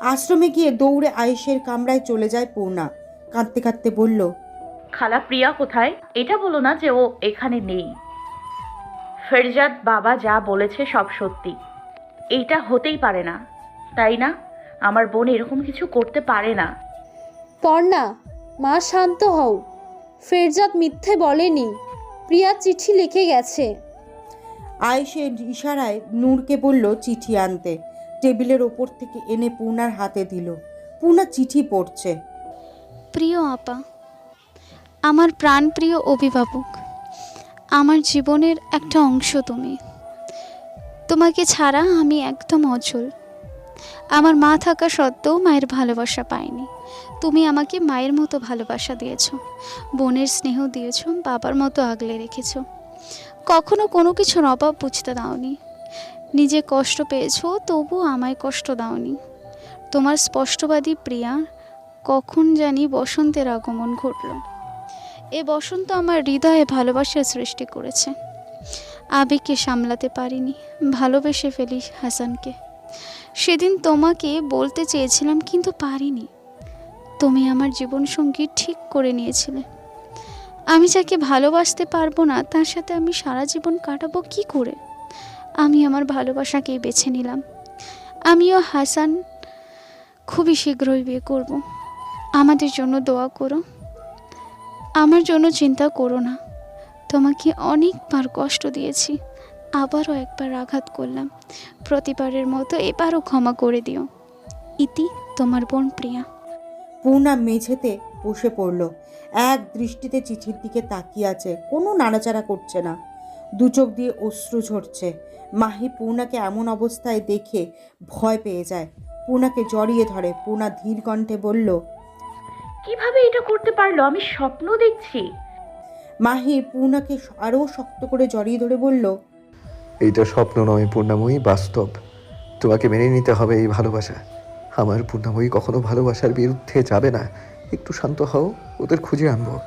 আশ্রমে গিয়ে দৌড়ে আয়েশের কামরায় চলে যায় পূর্ণা। কাঁদতে কাঁদতে বলল খালা প্রিয়া কোথায়? এটা বলো না যে ও এখানে নেই। ফেরজাদ বাবা যা বলেছে সব সত্যি। এইটা হতেই পারে না তাই না? আমার বোন এরকম কিছু করতে পারে না। পর্ণা মা শান্ত হও। ফেরজাদ মিথ্যে বলেনি। প্রিয়া চিঠি লিখে গেছে। আয়েশের ইশারায় নূরকে বলল চিঠি আনতে। টেবিলের ওপর থেকে এনে পূর্ণার হাতে দিল। পূর্ণা চিঠি পড়ছে। প্রিয় আপা, আমার প্রাণপ্রিয় অভিভাবক, আমার জীবনের একটা অংশ তুমি। তোমাকে ছাড়া আমি একদম অচল। আমার মা থাকা সত্ত্বেও মায়ের ভালোবাসা পাইনি। তুমি আমাকে মায়ের মতো ভালোবাসা দিয়েছ, বোনের স্নেহ দিয়েছ, বাবার মতো আগলে রেখেছো। কখনো কোনো কিছুর অভাব বুঝতে দাওনি। নিজে কষ্ট পেয়েছ তবু আমায় কষ্ট দাওনি। তোমার স্পষ্টবাদী প্রিয়া, কখন জানি বসন্তের আগমন ঘটল। এ বসন্ত আমার হৃদয়ে ভালোবাসার সৃষ্টি করেছে। আবেগকে সামলাতে পারিনি, ভালোবেসে ফেলি হাসানকে। সেদিন তোমাকে বলতে চেয়েছিলাম, কিন্তু পারিনি। তুমি আমার জীবনসঙ্গী ঠিক করে নিয়েছিলে। আমি যাকে ভালোবাসতে পারব না, তার সাথে আমি সারা জীবন কাটাবো কি করে? আমি আমার ভালোবাসাকেই বেছে নিলাম। আমিও হাসান খুবই শীঘ্রই বিয়ে করব। আমাদের জন্য দোয়া করো। আমার জন্য চিন্তা করো না। তোমাকে অনেকবার কষ্ট দিয়েছি। আবারও একবার আঘাত করলাম। প্রতিবারের মতো এবারও ক্ষমা করে দিও। ইতি তোমার বোন প্রিয়া। পূর্ণা মেঝেতে বসে পড়ল। এক দৃষ্টিতে চিঠির দিকে তাকিয়ে আছে কোনো নাড়াচাড়া করছে না। দু চোখ দিয়ে অশ্রু ঝরছে। মাহি পূর্ণাকে এমন অবস্থায় দেখে ভয় পেয়ে যায়। পূর্ণাকে জড়িয়ে ধরে। পূর্ণা ধীর কণ্ঠে বলল কীভাবে এটা করতে পারল? আমি স্বপ্ন দেখছি। মাহি পূর্ণাকে আরও শক্ত করে জড়িয়ে ধরে বলল এইটা স্বপ্ন নয় পূর্ণাময়ী বাস্তব। তোমাকে মেনে নিতে হবে এই ভালোবাসা। আমার পূর্ণাময়ী কখনো ভালোবাসার বিরুদ্ধে যাবে না। একটু শান্ত হও ওদের খুঁজে আনব।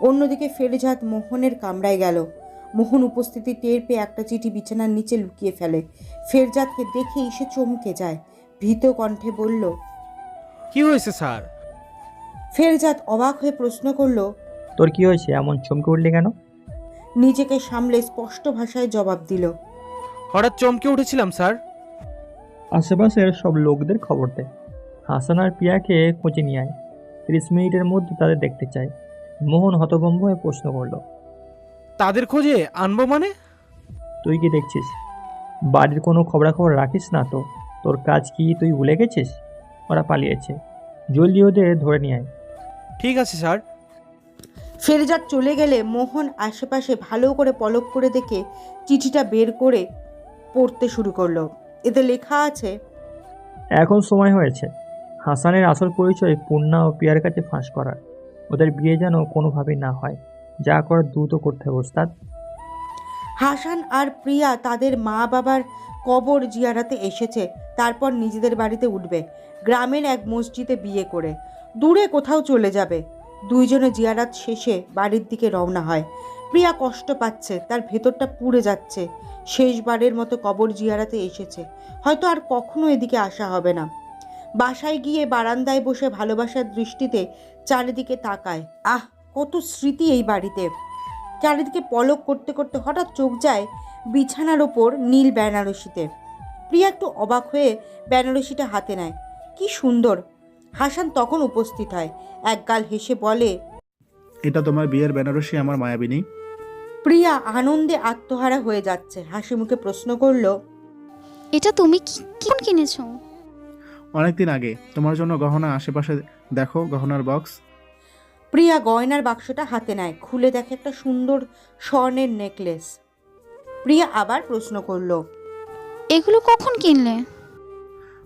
অন্যদিকে ফেরজাদ মোহনের কামরায় গেল। মোহন উপস্থিতি টের পেয়ে একটা চিঠি বিছানার নিচে লুকিয়ে ফেলে। ফেরজাদকে দেখেই সে চমকে যায়। ভীত কণ্ঠে বলল কি হয়েছে স্যার? ফেরজাদ অবাক হয়ে প্রশ্ন করল তোর কি হয়েছে? এমন চমকে উঠলি কেন? নিজেকে সামলে স্পষ্ট ভাষায় জবাব দিল হঠাৎ চমকে উঠেছিলাম স্যার। আশেপাশের সব লোকদের খবর দে। হাসান আর পিয়াকে খোঁজে নিয়ে আয়। তিরিশ মিনিটের মধ্যে তাদের দেখতে চাই মোহন হতভম্ব হয়ে প্রশ্ন করল তাদের খোঁজে আনব মানে? তুই কি দেখছিস? বাড়ির কোনো খবরাখবর রাখিস না তো? তোর কাজ কি তুই ভুলে গেছিস? ওরা পালিয়েছে। জলদি ওদের ধরে নিয়ে আয়। ঠিক আছে স্যার। ফেরজাদ চলে গেলে মোহন আশেপাশে ভালো করে পলক করে দেখে চিঠিটা বের করে পড়তে শুরু করল। এতে লেখা আছে এখন সময় হয়েছে। হাসানের আসল পরিচয় পূর্ণা ও পিয়ার কাছে ফাঁস করার। ওদের বিয়ে যেন কোনোভাবেই না হয়। যা করার দ্রুত করতে হবে, ওস্তাদ। হাসান আর প্রিয়া তাদের মা বাবার কবর জিয়ারাতে এসেছে। তারপর নিজেদের বাড়িতে উঠবে। গ্রামের এক মসজিদে বিয়ে করে। দূরে কোথাও চলে যাবে। দুইজনে জিয়ারাত শেষে বাড়ির দিকে রওনা হয়। প্রিয়া কষ্ট পাচ্ছে, তার ভেতরটা পুড়ে যাচ্ছে। শেষবারের মতো কবর জিয়ারাতে এসেছে। হয়তো আর কখনো এদিকে আসা হবে না। বাসায় গিয়ে বারান্দায় বসে ভালোবাসার দৃষ্টিতে চারিদিকে তাকায়। আহ কত স্মৃতি এই বাড়িতে। চারিদিকে পলক করতে করতে হঠাৎ চোখ যায় বিছানার ওপর নীল বেনারসিতে। প্রিয়া একটু অবাক হয়ে বেনারসিটা হাতে নেয়। কি সুন্দর। হাসান তখন উপস্থিত হয়। একগাল হেসে বলে এটা তোমার বিয়ের বেনারসি আমার মায়াবিনী। প্রিয়া আনন্দে আত্মহারা হয়ে যাচ্ছে। হাসি মুখে প্রশ্ন করল এটা তুমি কি কিনেছো? অনেকদিন আগে। তোমার জন্য গহনা আশেপাশে দেখো গহনার বক্স প্রিয়া গয়নার বাক্সটা হাতে নেয় খুলে দেখে একটা সুন্দর স্বর্ণের নেকলেস প্রিয়া আবার প্রশ্ন করল এগুলো কখন কিনলে?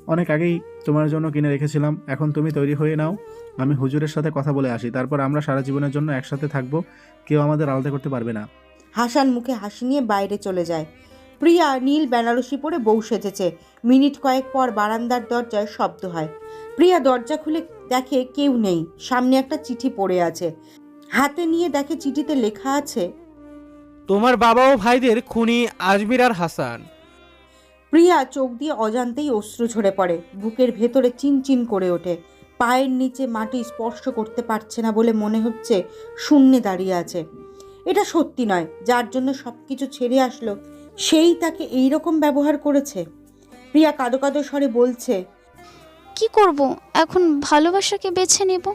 অনেক আগেই তোমার জন্য কিনে রেখেছিলাম এখন তুমি তৈরি হয়ে নাও। আমি হুজুরের সাথে কথা বলে আসি তারপর আমরা সারা জীবনের জন্য একসাথে থাকব কেউ আমাদের আলাদা করতে পারবে না। হাসান মুখে হাসি নিয়ে বাইরে চলে যায়। প্রিয়া নীল বেনারসি পরে বউ সেজেছে। মিনিট কয়েক পর বারান্দার দরজায় শব্দ হয়। প্রিয়া দরজা খুলে দেখে কেউ নেই। সামনে একটা চিঠি পড়ে আছে। হাতে নিয়ে দেখে চিঠিতে লেখা আছে তোমার বাবা ও ভাইদের খুনি আজমির আর হাসান। প্রিয়া চোখ দিয়ে অজান্তেই অশ্রু ঝরে পড়ে। বুকের ভেতরে চিনচিন করে ওঠে। পায়ের নিচে মাটি স্পর্শ করতে পারছে না বলে মনে হচ্ছে শূন্যে দাঁড়িয়ে আছে। এটা সত্যি নয়। যার জন্য সব কিছু ছেড়ে আসলো সেই তাকে এই রকম ব্যবহার করেছে। প্রিয়া কাদো কাদো স্বরে বলছে কি করব? এখন ভালোবাসাকে বেছে নেব?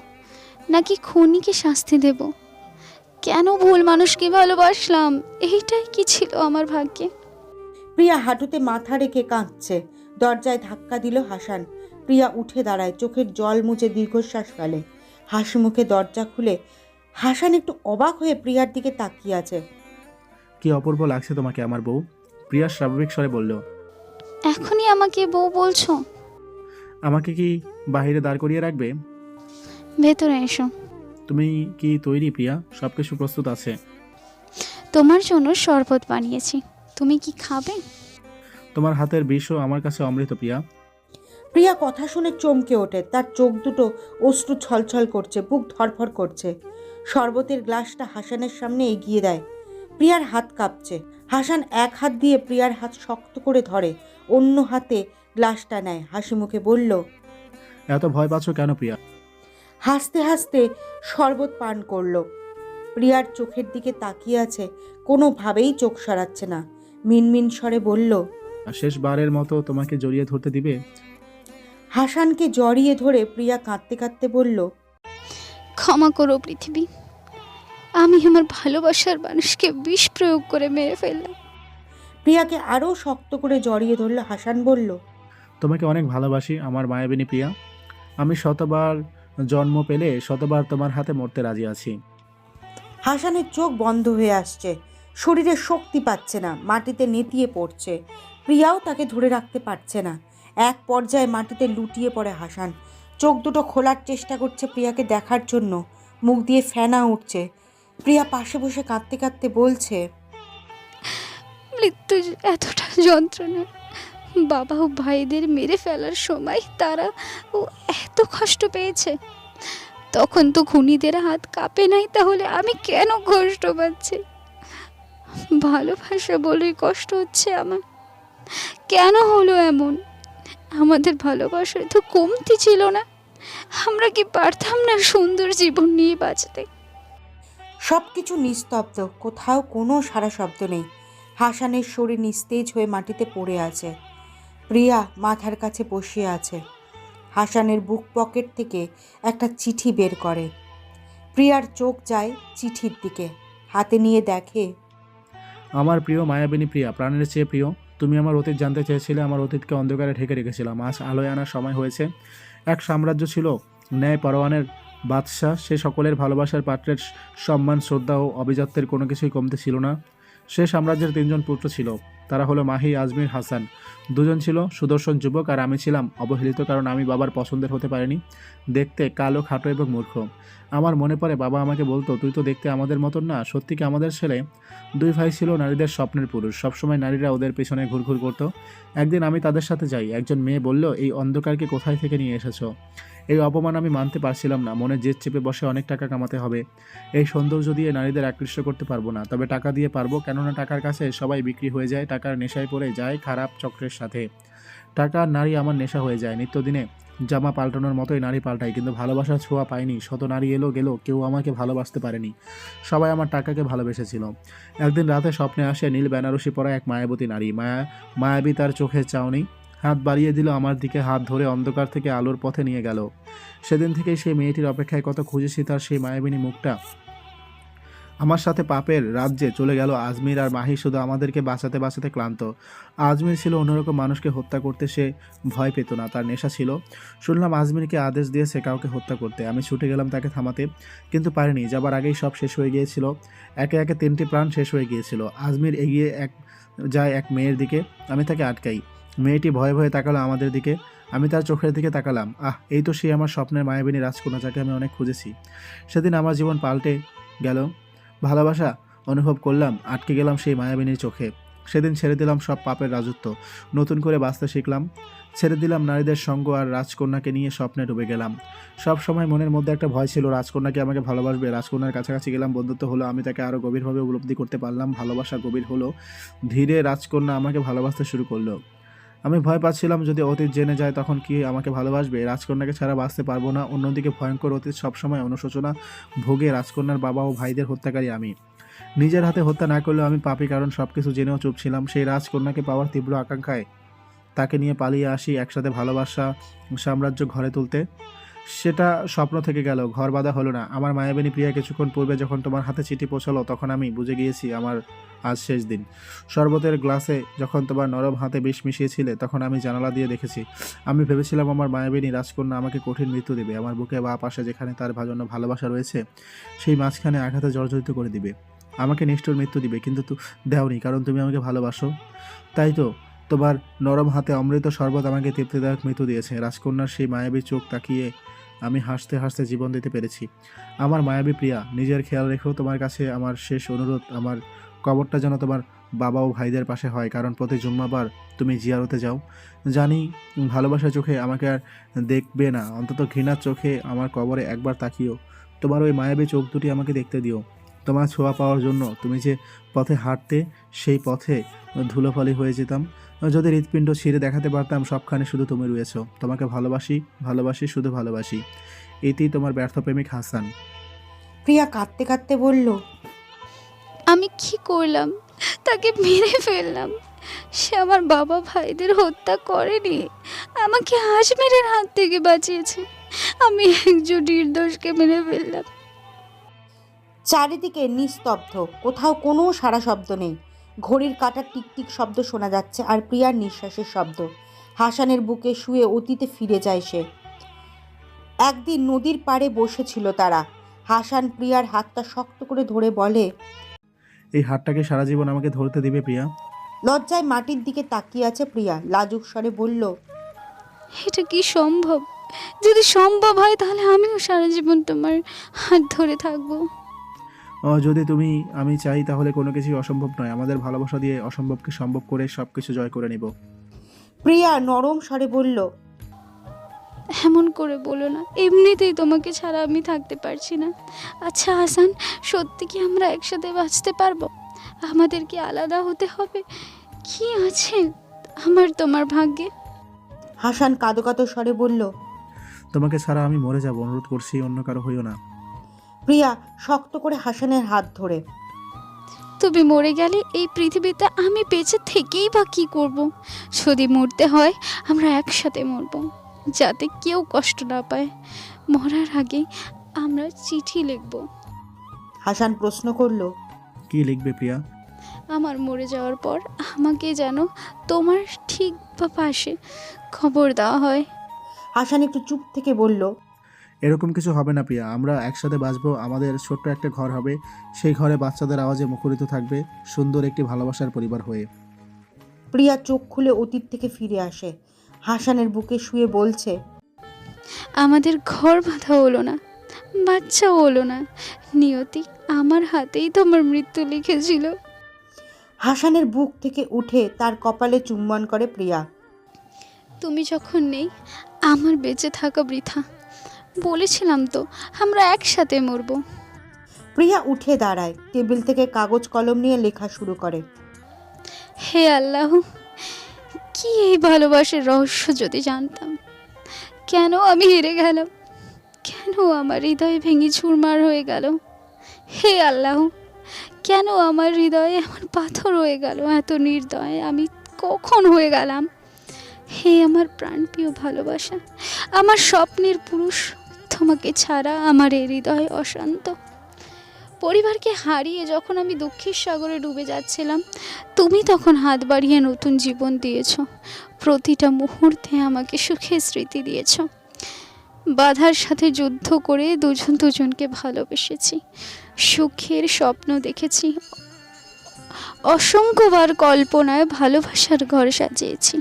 নাকি খুনিকে শাস্তি দেব? কেন ভুল মানুষকে ভালোবাসলাম? এইটাই কি ছিল আমার ভাগ্যে? প্রিয়া হাঁটুতে মাথা রেখে কাঁদছে। দরজায় ধাক্কা দিল হাসান। প্রিয়া উঠে দাঁড়ায় চোখের জল মুছে দীর্ঘশ্বাস ফেলে। হাসি মুখে দরজা খুলে হাসান একটু অবাক হয়ে প্রিয়ার দিকে তাকিয়ে আছে। কি অপূর্ব লাগছে তোমাকে আমার বউ? প্রিয়া স্বাভাবিক স্বরে বলল এখনই আমাকে বউ বলছো? আমাকে কি বাইরে দাঁড় করিয়ে রাখবে? ভেতরে এসো। তুমি কি তৈরি প্রিয়া? সব কিছু প্রস্তুত আছে। তোমার জন্য শরবত বানিয়েছি। তুমি কি খাবে? তোমার হাতের বিষও আমার কাছে অমৃত প্রিয়া। প্রিয়া কথা শুনে চমকে ওঠে। তার চোখ দুটো অশ্রু ছলছল করছে বুক ধরফর করছে। শরবতের গ্লাসটা হাসানের সামনে এগিয়ে দেয়। প্রিয়ার হাত কাঁপছে। হাসান এক হাত দিয়ে প্রিয়ার হাত শক্ত করে ধরে অন্য হাতে গ্লাসটা নেয়। হাসি মুখে বলল এত ভয় পাচ্ছ কেন প্রিয়া? হাসতে হাসতে শরবত পান করল। প্রিয়ার চোখের দিকে তাকিয়ে আছে কোনোভাবেই চোখ সরাচ্ছে না। মিনমিন স্বরে বলল শেষবারের মতো তোমাকে জড়িয়ে ধরতে দিবে? হাসানকে জড়িয়ে ধরে প্রিয়া কাঁদতে কাঁদতে বলল ক্ষমা করো পৃথিবী। আমি আমার ভালোবাসার মানুষকে বিষ প্রয়োগ করে মেরে ফেললাম। প্রিয়াকে আরও শক্ত করে জড়িয়ে ধরল হাসান বলল তোমাকে অনেক ভালোবাসি আমার মায়াবিনী প্রিয়া। আমি শতবার জন্ম পেলে শতবার তোমার হাতে মরতে রাজি আছি। হাসানের চোখ বন্ধ হয়ে আসছে শরীরে শক্তি পাচ্ছে না মাটিতে নেতিয়ে পড়ছে। প্রিয়াও তাকে ধরে রাখতে পারছে না। এক পর্যায়ে মাটিতে লুটিয়ে পড়ে হাসান। চোখ দুটো খোলার চেষ্টা করছে প্রিয়াকে দেখার জন্য। মুখ দিয়ে ফেনা উঠছে। প্রিয়া পাশে বসে কাঁদতে কাঁদতে বলছে, মৃত্যু এতটা যন্ত্রণা, বাবা ও ভাইদের মেরে ফেলার সময় তারা ও এত কষ্ট পেয়েছে। তখন তো খুনিদের হাত কাঁপে নাই, তাহলে আমি কেন কষ্ট পাচ্ছি? ভালোবাসা বলেই কষ্ট হচ্ছে আমার। কেন হলো এমন? আমাদের ভালোবাসায় তো কমতি ছিল না। আমরা কি পারতাম না সুন্দর জীবন নিয়ে বাঁচতে? সব কিছু নিস্তব্ধ, কোথাও কোনো সারা শব্দ নেই। হাসানের শরীর নিস্তেজ হয়ে মাটিতে পড়ে আছে। প্রিয়া মাথার কাছে বসে আছে। হাসানের বুক পকেট থেকে একটা চিঠি বের করে। প্রিয়ার চোখ যায় চিঠির দিকে। হাতে নিয়ে দেখে, আমার প্রিয় মায়াবিনী প্রিয়া, প্রাণের চেয়ে প্রিয়। তুমি আমার অতীত জানতে চেয়েছিলে, আমার অতীতকে অন্ধকারে ঢেকে রেখেছিলাম। আজ আলোয় আনার সময় হয়েছে। এক সাম্রাজ্য ছিল ন্যায় পরোয়ানের বাদশাহ, সে সকলের ভালোবাসার পাত্রের সম্মান, শ্রদ্ধা ও অভিজাত্যের কোনো কিছুই কমতে ছিল না। সে সাম্রাজ্যের তিনজন পুত্র ছিল। তারা হলো মাহি, আজমির, হাসান। দুজন ছিল সুদর্শন যুবক আর আমি ছিলাম অবহেলিত কারণ আমি বাবার পছন্দের হতে পারিনি। দেখতে কালো, খাটো এবং মূর্খ। আমার মনে পড়ে, বাবা আমাকে বলতো, তুই তো দেখতে আমাদের মতন না, সত্যি কি আমাদের ছেলে? দুই ভাই ছিল নারীদের স্বপ্নের পুরুষ। সবসময় নারীরা ওদের পেছনে ঘুরঘুর করতো। একদিন আমি তাদের সাথে যাই। একজন মেয়ে বলল, এই অন্ধকারকে কোথায় থেকে নিয়ে এসেছ? এই অপমান আমি মানতে পারছিলাম না। মনে জেদ চেপে বসে অনেক টাকা কামাতে হবে। এই সৌন্দর্য দিয়ে নারীদের আকৃষ্ট করতে পারব না। তবে টাকা দিয়ে পারব, কেননা টাকার কাছে সবাই বিক্রি হয়ে যায়, টাকার নেশায় পড়ে যায় খারাপ চক্রের সাথে। টাকা নারী আমার নেশা হয়ে যায় নিত্যদিনে। জামা পাল্টানোর মতোই নারী পাল্টাই কিন্তু ভালোবাসার ছোঁয়া পাইনি। শত নারী এলো, গেল, কেউ আমাকে ভালোবাসতে পারেনি। সবাই আমার টাকাকে ভালোবেসেছিল। একদিন রাতে স্বপ্নে আসে নীল বেনারসি পরা এক মায়াবতী নারী। মায়া, মায়াবী তার চোখের চাউনি। হাত বাড়িয়ে দিল, আমার দিকে হাত ধরে অন্ধকার থেকে আলোর পথে নিয়ে গেল। সেদিন থেকেই সেই মেয়েটির অপেক্ষায় কত খুঁজেছি তার সেই মায়াবিনী মুখটা। আমার সাথে পাপের রাজ্যে চলে গেল আজমির আর মাহি শুধু আমাদেরকে বাঁচাতে বাঁচাতে ক্লান্ত। আজমির ছিল অন্যরকম মানুষকে হত্যা করতে সে ভয় পেত না, তার নেশা ছিল। শুনলাম আজমিরকে আদেশ দিয়েছে কাউকে হত্যা করতে। আমি ছুটে গেলাম তাকে থামাতে, কিন্তু পারিনি। যাবার আগেই সব শেষ হয়ে গিয়েছিল। একে একে তিনটি প্রাণ শেষ হয়ে গিয়েছিল। আজমির এগিয়ে এক যায় এক মেয়ের দিকে। আমি তাকে আটকাই। মেয়েটি ভয়ে ভয়ে তাকালো আমাদের দিকে। আমি তার চোখের দিকে তাকালাম। আহ, এই তো সে আমার স্বপ্নের মায়াবিনী রাজকন্যা যাকে আমি অনেক খুঁজেছি। সেদিন আমার জীবন পাল্টে গেল। ভালোবাসা অনুভব করলাম, আটকে গেলাম সেই মায়াবিনীর চোখে। সেদিন ছেড়ে দিলাম সব পাপের রাজত্ব। নতুন করে বাঁচতে শিখলাম। ছেড়ে দিলাম নারীদের সঙ্গ আর রাজকন্যাকে নিয়ে স্বপ্নে ডুবে গেলাম। সব সময় মনের মধ্যে একটা ভয় ছিল, রাজকন্যাকে আমাকে ভালোবাসবে। রাজকন্যার কাছাকাছি গেলাম, বন্ধুত্ব হলো, আমি তাকে আরও গভীরভাবে উপলব্ধি করতে পারলাম। ভালোবাসা গভীর হলো। ধীরে রাজকন্যা আমাকে ভালোবাসতে শুরু করল। আমি ভয় পাচ্ছিলাম যদি অতীত জেনে যায় তখন কি আমাকে ভালোবাসবে? রাজকন্যাকে ছাড়া বাঁচতে পারব না। অন্যদিকে ভয়ঙ্কর অতীত সবসময় অনুশোচনা, ভোগে রাজকন্যার বাবা ও ভাইদের হত্যাকারী আমি। নিজের হাতে হত্যা না করলেও আমি পাপি কারণ সব কিছু জেনেও চুপ ছিলাম। সেই রাজকন্যাকে পাওয়ার তীব্র আকাঙ্ক্ষায় তাকে নিয়ে পালিয়ে আসি একসাথে ভালোবাসা, সাম্রাজ্য ঘরে তুলতে। সেটা স্বপ্ন থেকে গেল, ঘর বাঁধা হলো না। আমার মায়াবিনী প্রিয়া কিছুক্ষণ পূর্বে যখন তোমার হাতে চিঠি পৌঁছালো, তখন আমি বুঝে গিয়েছি আমার আজ শেষ দিন। শরবতের গ্লাসে যখন তোমার নরম হাতে বিষ মিশিয়েছিলে, তখন আমি জানালা দিয়ে দেখেছি। আমি ভেবেছিলাম আমার মায়াবিনী রাজকন্যা আমাকে কঠিন মৃত্যু দেবে। আমার বুকে বা পাশে যেখানে তার জন্য ভালোবাসা রয়েছে, সেই মাঝখানে আঘাতে জর্জরিত করে দিবে। আমাকে নিষ্ঠুর মৃত্যু দিবে, কিন্তু তু দেওনি, কারণ তুমি আমাকে ভালোবাসো। তাই তো, তোমার নরম হাতে অমৃত শরবত আমাকে তৃপ্তিদায়ক মৃত্যু দিয়েছে। রাজকন্যার সেই মায়াবী চোখ তাকিয়ে আমি হাসতে হাসতে জীবন দিতে পেরেছি। আমার মায়াবী প্রিয়া, নিজের খেয়াল রেখো তোমার কাছে আমার শেষ অনুরোধ, আমার কবরটা যেন তোমার বাবা ও ভাইদের পাশে হয়, কারণ প্রতি জুম্মাবার তুমি জিয়ারতে যাও। জানি, ভালোবাসার চোখে আমাকে আর দেখবে না, অন্তত ঘৃণার চোখে আমার কবরে একবার তাকিও। তোমার ওই মায়াবী চোখ দুটি আমাকে দেখতে দিও। তোমার ছোঁয়া পাওয়ার জন্য তুমি যে পথে হাঁটতে, সেই পথে ধুলোফালি হয়ে যেতাম। যদি হৃৎপিণ্ড ছিঁড়ে দেখাতে পারতাম, সবখানে শুধু তুমি রয়েছো। তোমাকে ভালোবাসি ভালোবাসি, শুধু ভালোবাসি। এতেই তোমার ব্যর্থ প্রেমিক হাসান। প্রিয়া কাঁদতে কাঁদতে বলল আমি কি করলাম? তাকে মেরে ফেললাম। সে আমার বাবা ভাইদের হত্যা করেনি। আমাকে হাসমেরের হাত থেকে বাঁচিয়েছে। আমি একজন নির্দোষকে মেরে ফেললাম। চারিদিকে নিস্তব্ধ। কোথাও কোনো সারা শব্দ নেই। ঘড়ির কাটার টিকটিক শব্দ শোনা যাচ্ছে আর প্রিয়ার নিঃশ্বাসের শব্দ। হাসানের বুকে শুয়ে অতীতে ফিরে যায় সে। একদিন নদীর পাড়ে বসেছিল তারা। হাসান প্রিয়ার হাতটা শক্ত করে ধরে বলে এই হাতটাকে সারা জীবন আমাকে ধরতে দিবে প্রিয়া। লজ্জায় মাটির দিকে তাকিয়ে আছে প্রিয়া। লাজুক স্বরে বলল এটা কি সম্ভব? যদি সম্ভব হয় তাহলে আমিও সারা জীবন তোমার হাত ধরে থাকব। ও যদি তুমি আমি চাই তাহলে কোনো কিছুই অসম্ভব নয়। আমাদের ভালোবাসা দিয়ে অসম্ভবকে সম্ভব করে সব কিছু জয় করে নিব। প্রিয়া নরম স্বরে বলল এমন করে বলো না এমনিতেই তোমাকে ছাড়া আমি থাকতে পারছি না। আচ্ছা হাসান সত্যি কি আমরা একসাথে বাঁচতে পারব? আমাদের কি আলাদা হতে হবে? কি আছে আমার তোমার ভাগ্যে? হাসান কাদো কাদো স্বরে বলল তোমাকে ছাড়া আমি মরে যাব অনুরোধ করছি অন্য কারও হইও না। প্রিয়া শক্ত করে হাসানের হাত ধরে তুমি মরে গেলে এই পৃথিবীতে আমি বেঁচে থেকেই বা কী করব? যদি মরতে হয় আমরা একসাথে মরব। যাতে কেউ কষ্ট না পায়। মরার আগে আমরা চিঠি লিখব। হাসান প্রশ্ন করল কি লিখবে প্রিয়া? আমার মরে যাওয়ার পর আমাকে যেন তোমার ঠিক বা পাশে খবর দেওয়া হয়। হাসান একটু চুপ থেকে বলল এরকম কিছু হবে না প্রিয়া। আমরা একসাথে বাঁচবো। আমাদের ছোট্ট একটা ঘর হবে। সেই ঘরে বাচ্চাদের আওয়াজে মুখরিত থাকবে সুন্দর একটি ভালোবাসার পরিবার হয়ে। প্রিয়া চোখ খুলে অতীত থেকে ফিরে আসে। হাসানের বুকে শুয়ে বলছে আমাদের ঘর বাঁধা হলো না বাচ্চাও হলো না। নিয়তি আমার হাতেই তোমার মৃত্যু লিখেছিল। হাসানের বুক থেকে উঠে তার কপালে চুম্বন করে প্রিয়া তুমি যখন নেই আমার বেঁচে থাকা বৃথা। বলেছিলাম তো আমরা একসাথে মরবো। প্রিয়া উঠে দাঁড়ায় টেবিল থেকে কাগজ কলম নিয়ে লেখা শুরু করে হে আল্লাহ কি এই ভালোবাসার রহস্য যদি জানতাম? কেন আমি হেরে গেলাম? কেন আমার হৃদয় ভেঙে চুরমার হয়ে গেল? হে আল্লাহ, কেন আমার হৃদয়ে আমার পাথর হয়ে গেল? এত নির্দয় আমি কখন হয়ে গেলাম? হে আমার প্রাণপ্রিয় ভালোবাসা, আমার স্বপ্নের পুরুষ, তোমাকে ছাড়া আমার এই হৃদয় অশান্ত। পরিবারকে হারিয়ে যখন আমি দুঃখের সাগরে ডুবে যাচ্ছিলাম, তুমি তখন হাত বাড়িয়ে নতুন জীবন দিয়েছ। প্রতিটা মুহূর্তে আমাকে সুখের স্মৃতি দিয়েছ। বাধার সাথে যুদ্ধ করে দুজন দুজনকে ভালোবেসেছি। সুখের স্বপ্ন দেখেছি। অসংখ্যবার কল্পনায় ভালোবাসার ঘর সাজিয়েছি।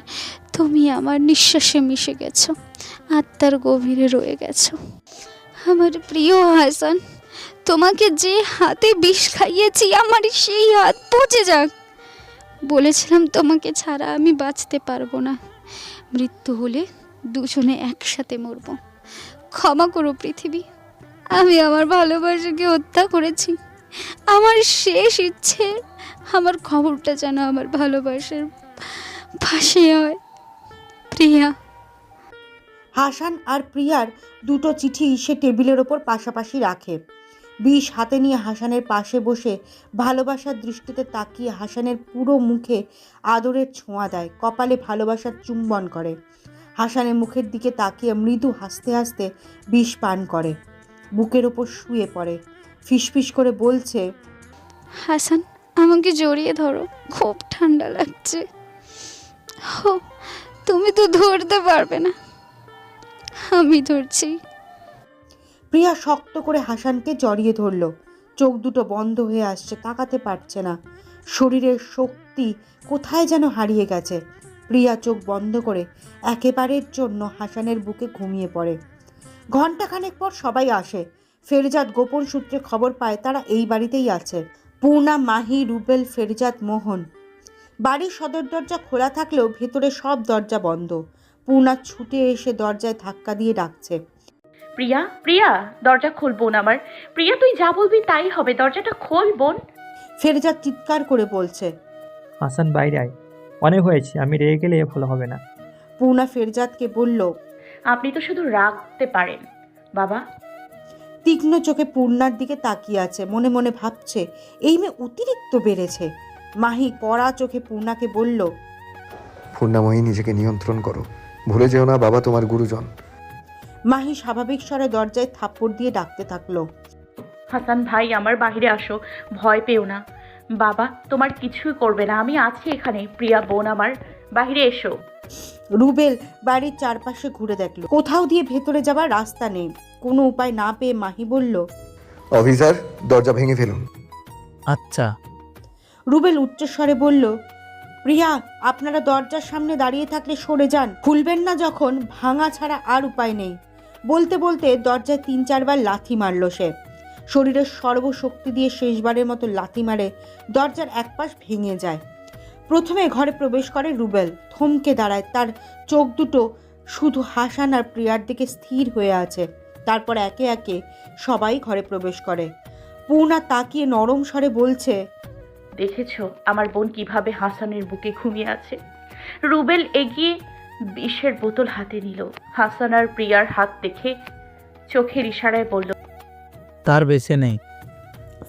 তুমি আমার নিঃশ্বাসে মিশে গেছো। আত্মার গভীরে রয়ে গেছো। আমার প্রিয় হাসান তোমাকে যে হাতে বিষ খাইয়েছি আমার সেই হাত পচে যাক। বলেছিলাম তোমাকে ছাড়া আমি বাঁচতে পারব না। মৃত্যু হলে দুজনে একসাথে মরব। ক্ষমা করো পৃথিবী। আমি আমার ভালোবাসাকে হত্যা করেছি। আমার শেষ ইচ্ছে আমার খবরটা যেন আমার ভালোবাসার পাশে হয়। প্রিয়া। হাসান আর প্রিয়ার দুটো চিঠি সে টেবিলের ওপর পাশাপাশি রাখে। বিষ হাতে নিয়ে হাসানের পাশে বসে ভালোবাসার দৃষ্টিতে তাকিয়ে হাসানের পুরো মুখে আদরের ছোঁয়া দেয়, কপালে ভালোবাসার চুম্বন করে। হাসানের মুখের দিকে তাকিয়ে মৃদু হাসতে হাসতে বিষ পান করে, বুকের ওপর শুয়ে পড়ে, ফিসফিস করে বলছে, হাসান, আমাকে জড়িয়ে ধরো, খুব ঠান্ডা লাগছে। হো, তুমি তো ধরতে পারবে না। আমি ধরছি। প্রিয়া শক্ত করে হাসানকে জড়িয়ে ধরল। চোখ দুটো বন্ধ হয়ে আসছে, তাকাতে পারছে না। শরীরের শক্তি কোথায় যেন হারিয়ে গেছে। প্রিয়া চোখ বন্ধ করে একেবারের জন্য হাসানের বুকে ঘুমিয়ে পড়ে। ঘণ্টাখানেক পর সবাই আসে। ফেরজাদ গোপন সূত্রে খবর পায়, তারা এই বাড়িতেই আছে। পূর্ণা, মাহি, রুবেল, ফেরজাদ, মোহন। বাড়ির সদর দরজা খোলা থাকলেও ভেতরে সব দরজা বন্ধ। পূর্ণা ছুটে এসে দরজায় ধাক্কা দিয়ে ডাকছে। প্রিয়া প্রিয়া দরজা খোল বোন আমার। প্রিয়া তুই যা বলবি তাই হবে দরজাটা খোল বোন। ফেরজাদ চিৎকার করে বলছে। হাসান বাইরে আয়। অনেক হয়েছে আমি রেগে গেলে এ ভালো হবে না। পূর্ণা ফেরজাদকে বলল আপনি তো শুধু রাখতে পারেন। বাবা। তীক্ষ্ণ চোখে পূর্ণার দিকে তাকিয়ে আছে মনে মনে ভাবছে এই মেয়ে অতিরিক্ত বেড়েছে। মাহি কড়া চোখে পূর্ণাকে বলল পূর্ণাময়ী নিজেকে নিয়ন্ত্রণ করো। ভুলে যেও না বাবা তোমার গুরুজন। মাহি স্বাভাবিক স্বরে দরজায় থাপ্পড় দিয়ে ডাকতে থাকল। হাসান ভাই আমার বাইরে আসো ভয় পেও না। বাবা তোমার কিছুই করবে না আমি আছি এখানে প্রিয়া বোন আমার। বাইরে এসো। রুবেল বাড়ির চারপাশে ঘুরে দেখল। কোথাও দিয়ে ভেতরে যাবার রাস্তা নেই। কোনো উপায় না পেয়ে মাহি বলল অফিসার দরজা ভেঙে ফেলুন। আচ্ছা। রুবেল উচ্চস্বরে বলল প্রিয়া আপনারা দরজার সামনে দাঁড়িয়ে থাকলে সরে যান। খুলবেন না যখন ভাঙা ছাড়া আর উপায় নেই। বলতে বলতে দরজায় তিন চারবার লাথি মারল সে। শরীরের সর্বশক্তি দিয়ে শেষবারের মতো লাথি মারে দরজার এক পাশ ভেঙে যায়। প্রথমে ঘরে প্রবেশ করে রুবেল। থমকে দাঁড়ায়। তার চোখ দুটো শুধু হাসান আর প্রিয়ার দিকে স্থির হয়ে আছে। তারপর একে একে সবাই ঘরে প্রবেশ করে। পূর্ণা তাকিয়ে নরম স্বরে বলছে, দেখেছ আমার বোন কীভাবে হাসানের বুকে ঘুমিয়ে আছে? রুবেল এগিয়ে বিষের বোতল হাতে নিল। হাসান আর প্রিয়ার হাত দেখে চোখের ইশারায় বলল তার বেছে নেই।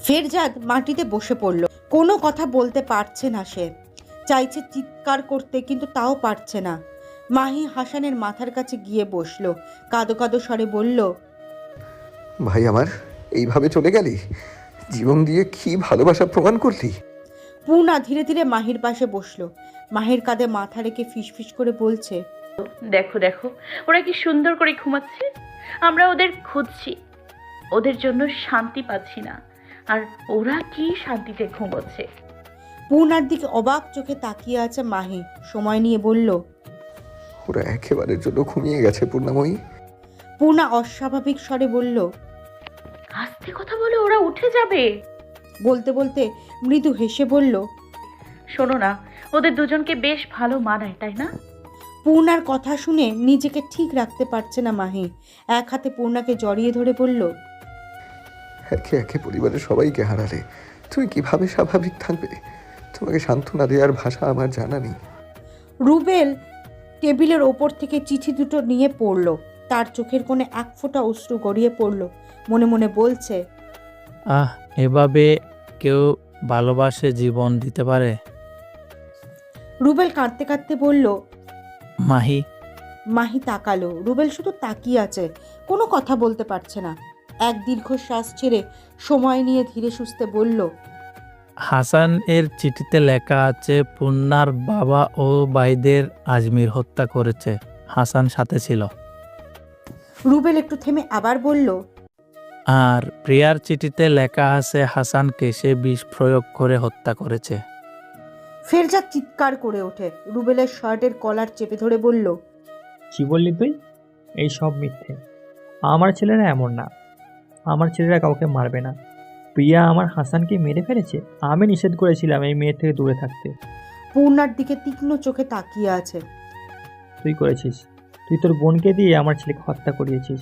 ফেরজাদ মাটিতে বসে পড়ল। কোনো কথা বলতে পারছে না সে। চাইছে চিৎকার করতে কিন্তু তাও পারছে না। মাহি হাসানের মাথার কাছে গিয়ে বসল। কাদো কাদো স্বরে বলল ভাই আমার এইভাবে চলে গেলি? জীবন দিয়ে কি ভালোবাসা প্রমাণ করলি? পূর্ণা ধীরে ধীরে মাহির পাশে বসল। মাহির কাঁধে মাথা রেখে ফিসফিস করে বলছে দেখো দেখো ওরা কি সুন্দর করে ঘুমাচ্ছে? আমরা ওদের খুঁজছি। ওদের জন্য শান্তি পাচ্ছি না। আর ওরা কি শান্তিতে ঘুমোচ্ছে? পূর্ণার দিকে অবাক চোখে তাকিয়ে আছে মাহি। সময় নিয়ে বলল ওরা একেবারের জন্য ঘুমিয়ে গেছে পূর্ণাময়ী পূর্ণা অস্বাভাবিক স্বরে বলল আস্তে কথা বলে ওরা উঠে যাবে। বলতে বলতে মৃদু হেসে বলল শোনো না ওদের দুজনকে বেশ ভালো মানায় তাই না? পূর্ণার কথা শুনে নিজেকে ঠিক রাখতে পারছে না মাহি। এক হাতে পূর্ণাকে জড়িয়ে ধরে বলল একে একে পরিবারের সবাইকে হারালে তুমি কীভাবে স্বাভাবিক থাকবে? তোমাকে সান্ত্বনা দেওয়ার ভাষা আমার জানা নেই। রুবেল টেবিলের ওপর থেকে চিঠি দুটো নিয়ে পড়ল। তার চোখের কোণে এক ফোঁটা অশ্রু গড়িয়ে পড়ল। মনে মনে বলছে আহ এভাবে কেউ ভালোবাসে জীবন দিতে পারে? রুবেল কাঁদতে কাঁদতে বলল মাহি। মাহি তাকালো। রুবেল শুধু তাকিয়ে আছে কোনো কথা বলতে পারছে না। এক দীর্ঘশ্বাস ছেড়ে সময় নিয়ে ধীরে সুস্থে বলল হাসান এর চিঠিতে লেখা আছে পূর্ণার বাবা ও ভাইদের আজমির হত্যা করেছে। হাসান সাথে ছিল। রুবেল একটু থেমে আবার বলল আর প্রিয়ার চিঠিতে লেখা আছে হাসানকে সে বিষ প্রয়োগ করে হত্যা করেছে। ফেরজাদ চিৎকার করে ওঠে। রুবেলের শার্টের কলার চেপে ধরে বলল কি বললি তুই? এই সব মিথ্যে। আমার ছেলেরা এমন না। আমার ছেলেরা কাউকে মারবে না। প্রিয়া আমার হাসানকে মেরে ফেলেছে? আমি নিষেধ করেছিলাম এই মেয়ের থেকে দূরে থাকতে। পূর্ণার দিকে তীক্ষ্ণ চোখে তাকিয়ে আছে। তুই করেছিস। তুই তোর বোনকে দিয়ে আমার ছেলেকে হত্যা করিয়েছিস।